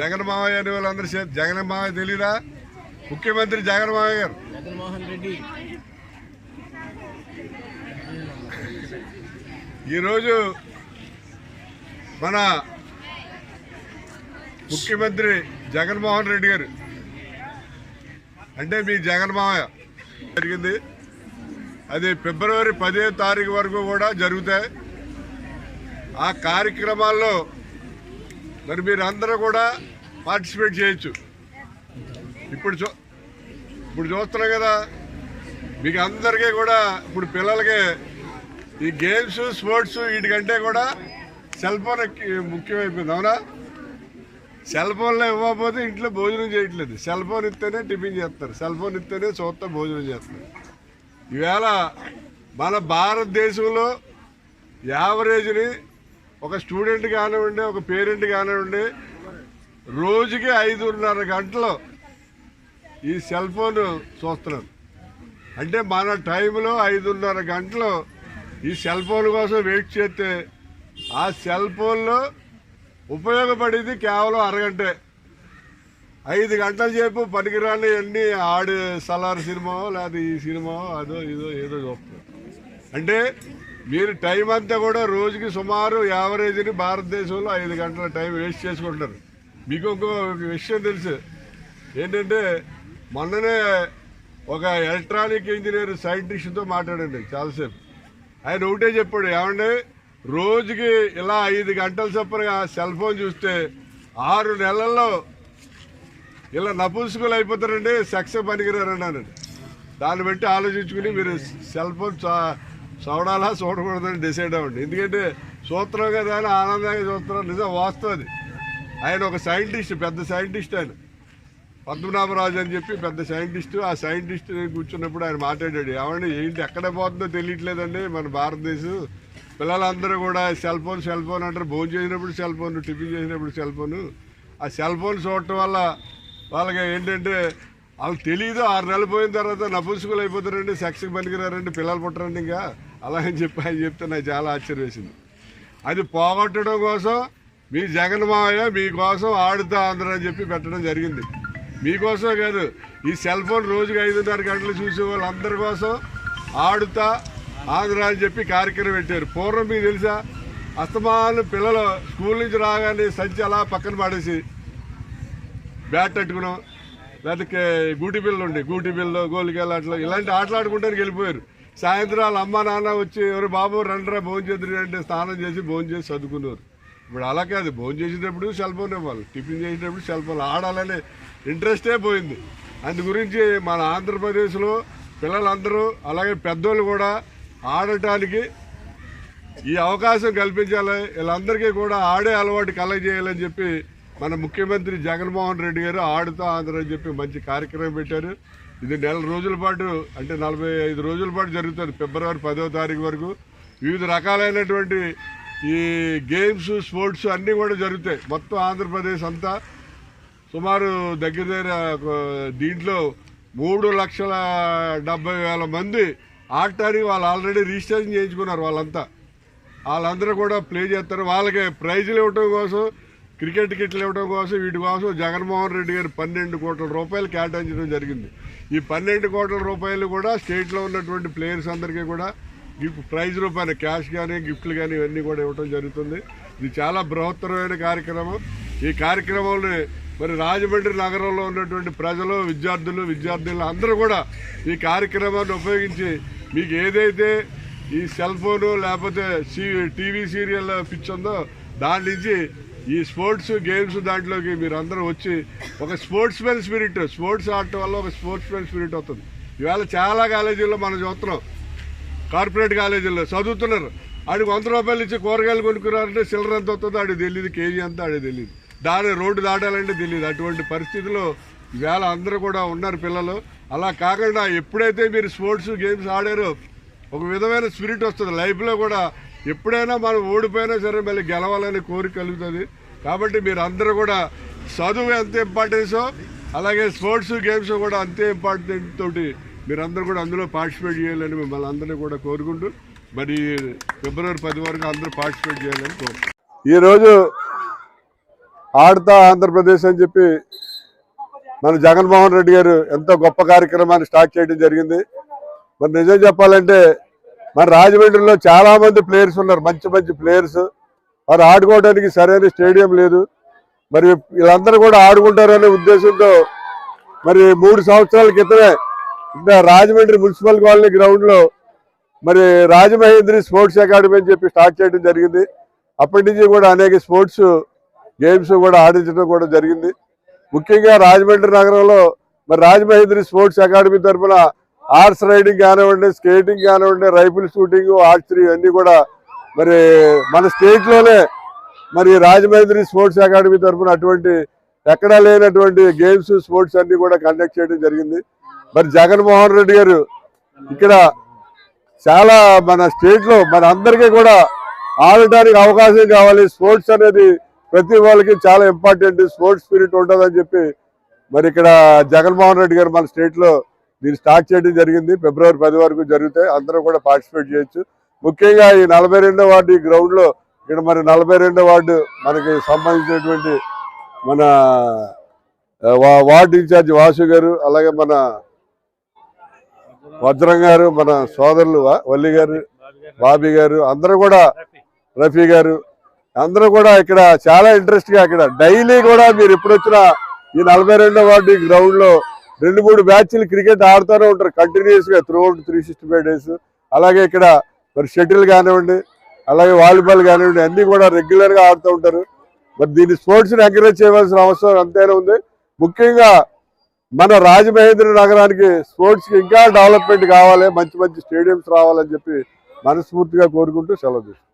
జగన్ మావయ్య అనే వాళ్ళందరూ జగన్ మావయ్య తెలీదా? ముఖ్యమంత్రి జగన్ మావయ్య గారు. జగన్మోహన్ రెడ్డి. ఈరోజు మన ముఖ్యమంత్రి జగన్మోహన్ రెడ్డి గారు. అంటే మీ జగన్ మావయ్య జరిగింది. అది ఫిబ్రవరి పదే తారీఖు వరకు కూడా జరుగుతాయి. ఆ కార్యక్రమాల్లో మరి మీరు అందరూ కూడా పార్టిసిపేట్ చేయొచ్చు. ఇప్పుడు చూ ఇప్పుడు చూస్తున్నాం కదా మీకు అందరికీ కూడా ఇప్పుడు పిల్లలకి ఈ గేమ్స్ స్పోర్ట్స్ వీటికంటే కూడా సెల్ ఫోన్ ముఖ్యమైపోయింది అవునా? సెల్ ఫోన్లో ఇవ్వకపోతే ఇంట్లో భోజనం చేయట్లేదు. సెల్ ఫోన్ ఇస్తేనే టిఫిన్ చేస్తారు. సెల్ ఫోన్ ఇస్తేనే చూస్తా భోజనం చేస్తారు. ఈవేళ మన భారతదేశంలో యావరేజ్ని ఒక స్టూడెంట్ కానివ్వండి ఒక పేరెంట్ కానివ్వండి రోజుకి ఐదున్నర గంటలు ఈ సెల్ ఫోన్ చూస్తున్నారు అంటే మన టైంలో ఐదున్నర గంటలు ఈ సెల్ ఫోన్ కోసం వెయిట్ చేస్తే ఆ సెల్ ఫోన్లో ఉపయోగపడేది కేవలం అరగంటే. ఐదు గంటల సేపు పనికిరాని అన్ని ఆడు సలార్ సినిమా లేదా ఈ సినిమా అదో ఇదో ఏదో చూస్తున్నాం అంటే మీరు టైం అంతా కూడా రోజుకి సుమారు యావరేజ్ని భారతదేశంలో ఐదు గంటల టైం వేస్ట్ చేసుకుంటున్నారు. మీకు ఇంకో విషయం తెలుసు. ఏంటంటే మొన్ననే ఒక ఎలక్ట్రానిక్ ఇంజనీర్ సైంటిస్ట్తో మాట్లాడండి చాలాసేపు. ఆయన ఒకటే చెప్పాడు ఏమండి రోజుకి ఇలా ఐదు గంటల చొప్పున సెల్ ఫోన్ చూస్తే ఆరు నెలల్లో ఇలా నపుంసుకులు అయిపోతారండి సెక్స్ పనికిరారు అన్నాడు. దాన్ని బట్టి ఆలోచించుకుని మీరు సెల్ ఫోన్ చూడాలా చూడకూడదని డిసైడ్ అవ్వండి. ఎందుకంటే చూస్తున్నాం కదా అని ఆనందంగా చూస్తున్నాం నిజం వాస్తవం అది. ఆయన ఒక సైంటిస్ట్ పెద్ద సైంటిస్ట్ ఆయన. పద్మనాభరాజు అని చెప్పి పెద్ద సైంటిస్ట్ ఆ సైంటిస్ట్ కూర్చున్నప్పుడు ఆయన మాట్లాడాడు ఏమండి ఏంటి ఎక్కడ పోతుందో తెలియట్లేదండి మన భారతదేశం. పిల్లలందరూ కూడా సెల్ ఫోన్ సెల్ ఫోన్ అంటారు. భోజనం చేసినప్పుడు సెల్ ఫోన్ టిఫిన్ చేసినప్పుడు సెల్ ఫోన్. ఆ సెల్ ఫోన్ చూడటం వల్ల వాళ్ళకి ఏంటంటే వాళ్ళకి తెలియదు ఆరు నెలలు పోయిన తర్వాత నపుంసుకులు అయిపోతారండి సెక్స్కి పనికిరారండి పిల్లలు పుట్టరండి ఇంకా. అలా అని చెప్పి ఆయన చెప్తే నాకు చాలా ఆశ్చర్యం వేసింది. అది పోగొట్టడం కోసం మీ జగన్ మావయ్య మీకోసం ఆడుతా ఆంధ్ర అని చెప్పి పెట్టడం జరిగింది. మీకోసం కాదు ఈ సెల్ ఫోన్ రోజుకి ఐదున్నర గంటలు చూసే వాళ్ళందరి కోసం ఆడుతా ఆంధ్ర అని చెప్పి కార్యక్రమం పెట్టారు. పూర్వం మీకు తెలుసా అస్తమానం పిల్లలు స్కూల్ నుంచి రాగానే సంచి అలా పక్కన పడేసి బ్యాట్ పెట్టుకున్నాం లేకపోతే గూటి బిల్లు ఉండే గూటి బిల్లు గోలికెళ్ళ అట్లా ఇలాంటి ఆటలు ఆడుకుంటానికి వెళ్ళిపోయారు. సాయంత్రాలు అమ్మ నాన్న వచ్చి ఎవరు బాబు రండ్రా భోజనం చేద్దరు అంటే స్నానం చేసి భోజనం చేసి చదువుకున్నారు ఇప్పుడు అలా కాదు భోజనం చేసేటప్పుడు సెల్ ఫోన్ ఇవ్వాలి టిఫిన్ చేసేటప్పుడు సెల్ ఫోన్ ఆడాలనే ఇంట్రెస్టే పోయింది. అందు గురించి మన ఆంధ్రప్రదేశ్లో పిల్లలందరూ అలాగే పెద్దోళ్ళు కూడా ఆడటానికి ఈ అవకాశం కల్పించాలి. వీళ్ళందరికీ కూడా ఆడే అలవాటు కలగజేయాలని చెప్పి మన ముఖ్యమంత్రి జగన్మోహన్ రెడ్డి గారు ఆడుతూ ఆంధ్ర అని చెప్పి మంచి కార్యక్రమం పెట్టారు. ఇది నెల రోజుల పాటు అంటే నలభై ఐదు రోజుల పాటు జరుగుతుంది ఫిబ్రవరి పదో తారీఖు వరకు. వివిధ రకాలైనటువంటి ఈ గేమ్స్ స్పోర్ట్స్ అన్నీ కూడా జరుగుతాయి. మొత్తం ఆంధ్రప్రదేశ్ అంతా. సుమారు దగ్గర దగ్గర దీంట్లో మూడు లక్షల డెబ్బై వేల మంది ఆడటానికి వాళ్ళు ఆల్రెడీ రిజిస్ట్రేషన్ చేయించుకున్నారు వాళ్ళంతా. వాళ్ళందరూ కూడా ప్లే చేస్తారు. వాళ్ళకి ప్రైజులు ఇవ్వటం కోసం క్రికెట్ కిట్లు ఇవ్వడం కోసం వీటి కోసం జగన్మోహన్ రెడ్డి గారు పన్నెండు కోట్ల రూపాయలు కేటాయించడం జరిగింది. ఈ పన్నెండు కోట్ల రూపాయలు కూడా స్టేట్లో ఉన్నటువంటి ప్లేయర్స్ అందరికీ కూడా గిఫ్ట్ ప్రైజ్ రూపాయలు క్యాష్ కానీ గిఫ్ట్లు కానీ ఇవన్నీ కూడా ఇవ్వడం జరుగుతుంది. ఇది చాలా బృహత్తరమైన కార్యక్రమం. ఈ కార్యక్రమంలో మరి రాజమండ్రి నగరంలో ఉన్నటువంటి ప్రజలు విద్యార్థులు విద్యార్థులు అందరూ కూడా ఈ కార్యక్రమాన్ని ఉపయోగించి మీకు ఏదైతే ఈ సెల్ ఫోను లేకపోతే టీవీ సీరియల్ పిచ్ ఉందో దాని నుంచి ఈ స్పోర్ట్స్ గేమ్స్ దాంట్లోకి మీరు అందరూ వచ్చి ఒక స్పోర్ట్స్ మెన్ స్పిరిట్ స్పోర్ట్స్ ఆడటం వల్ల ఒక స్పోర్ట్స్ మెన్ స్పిరిట్ వస్తుంది ఇవాళ చాలా కాలేజీల్లో మనం చూస్తున్నాం. కార్పొరేట్ కాలేజీల్లో చదువుతున్నారు. ఆడికి వంద రూపాయలు ఇచ్చి కూరగాయలు కొనుక్కున్నారంటే చిల్లర ఎంత వస్తుందో ఆడికి తెలియదు కేజీ అంతా ఆడికి తెలియదు దాని రోడ్డు దాటాలంటే తెలియదు అటువంటి పరిస్థితిలో ఈవేళ అందరూ కూడా ఉన్నారు పిల్లలు. అలా కాకుండా ఎప్పుడైతే మీరు స్పోర్ట్స్ గేమ్స్ ఆడారో ఒక విధమైన స్పిరిట్ వస్తుంది. లైఫ్లో కూడా ఎప్పుడైనా మనం ఓడిపోయినా సరే మళ్ళీ గెలవాలనే కోరిక కలుగుతుంది. కాబట్టి మీరు అందరూ కూడా చదువు ఎంత ఇంపార్టెన్సో అలాగే స్పోర్ట్స్ గేమ్స్ కూడా అంతే ఇంపార్టెంట్ తోటి మీరందరూ కూడా అందులో పార్టిసిపేట్ చేయాలని మిమ్మల్ని అందరినీ కూడా కోరుకుంటూ మరి ఫిబ్రవరి పది వరకు అందరూ పార్టిసిపేట్ చేయాలని కోరుకుంటున్నాను ఈరోజు ఆడతా ఆంధ్రప్రదేశ్ అని చెప్పి మన జగన్మోహన్ రెడ్డి గారు ఎంతో గొప్ప కార్యక్రమాన్ని స్టార్ట్ చేయడం జరిగింది. మరి నిజం చెప్పాలంటే మన రాజమండ్రిలో చాలా మంది ప్లేయర్స్ ఉన్నారు మంచి మంచి ప్లేయర్స్. వారు ఆడుకోవడానికి సరైన స్టేడియం లేదు. మరి వీళ్ళందరూ కూడా ఆడుకుంటారనే ఉద్దేశంతో మరి మూడు సంవత్సరాల క్రితమే ఇంకా రాజమండ్రి మున్సిపల్ కాలనీ గ్రౌండ్లో మరి రాజమహేంద్రి స్పోర్ట్స్ అకాడమీ అని చెప్పి స్టార్ట్ చేయడం జరిగింది. అప్పటి నుంచి కూడా అనేక స్పోర్ట్స్ గేమ్స్ కూడా ఆడించడం కూడా జరిగింది. ముఖ్యంగా రాజమండ్రి నగరంలో మరి రాజమహేంద్రి స్పోర్ట్స్ అకాడమీ తరఫున ఆర్ట్స్ రైడింగ్ కానివ్వండి స్కేటింగ్ కానివ్వండి రైఫిల్ షూటింగ్ ఆర్చరీ అన్నీ కూడా మరి మన స్టేట్లోనే మరి రాజమహేంద్రి స్పోర్ట్స్ అకాడమీ తరఫున అటువంటి ఎక్కడా లేనటువంటి గేమ్స్ స్పోర్ట్స్ అన్ని కూడా కండక్ట్ చేయడం జరిగింది. మరి జగన్మోహన్ రెడ్డి గారు ఇక్కడ చాలా మన స్టేట్లో మన అందరికీ కూడా ఆడటానికి అవకాశం కావాలి. స్పోర్ట్స్ అనేది ప్రతి వాళ్ళకి చాలా ఇంపార్టెంట్ స్పోర్ట్స్ స్పిరిట్ ఉంటుందని చెప్పి మరి ఇక్కడ జగన్మోహన్ రెడ్డి గారు మన స్టేట్లో దీన్ని స్టార్ట్ చేయడం జరిగింది. ఫిబ్రవరి పది వరకు జరుగుతాయి. అందరూ కూడా పార్టిసిపేట్ చేయొచ్చు. ముఖ్యంగా ఈ నలభై రెండో వార్డు ఈ గ్రౌండ్లో ఇక్కడ మరి నలభై రెండో వార్డు మనకి సంబంధించినటువంటి మన వార్డు ఇన్ఛార్జ్ వాసు గారు అలాగే మన వజ్రం గారు మన సోదరులు వల్లి గారు బాబీ గారు అందరూ కూడా రఫీ గారు అందరూ కూడా ఇక్కడ చాలా ఇంట్రెస్ట్గా ఇక్కడ. డైలీ కూడా మీరు ఎప్పుడు వచ్చినా ఈ నలభై రెండో వార్డు గ్రౌండ్లో రెండు మూడు మ్యాచ్లు క్రికెట్ ఆడుతూనే ఉంటారు కంటిన్యూస్గా throughout three sixty five days అలాగే ఇక్కడ మరి షటిల్ కానివ్వండి అలాగే వాలీబాల్ కానివ్వండి అన్ని కూడా రెగ్యులర్గా ఆడుతూ ఉంటారు. మరి దీన్ని స్పోర్ట్స్ ఎంకరేజ్ చేయవలసిన అవసరం అంతేనే ఉంది. ముఖ్యంగా మన రాజమహేంద్ర నగరానికి స్పోర్ట్స్కి ఇంకా డెవలప్మెంట్ కావాలి మంచి మంచి స్టేడియంస్ రావాలని చెప్పి మనస్ఫూర్తిగా కోరుకుంటూ సెలవు తీసుకుంటాం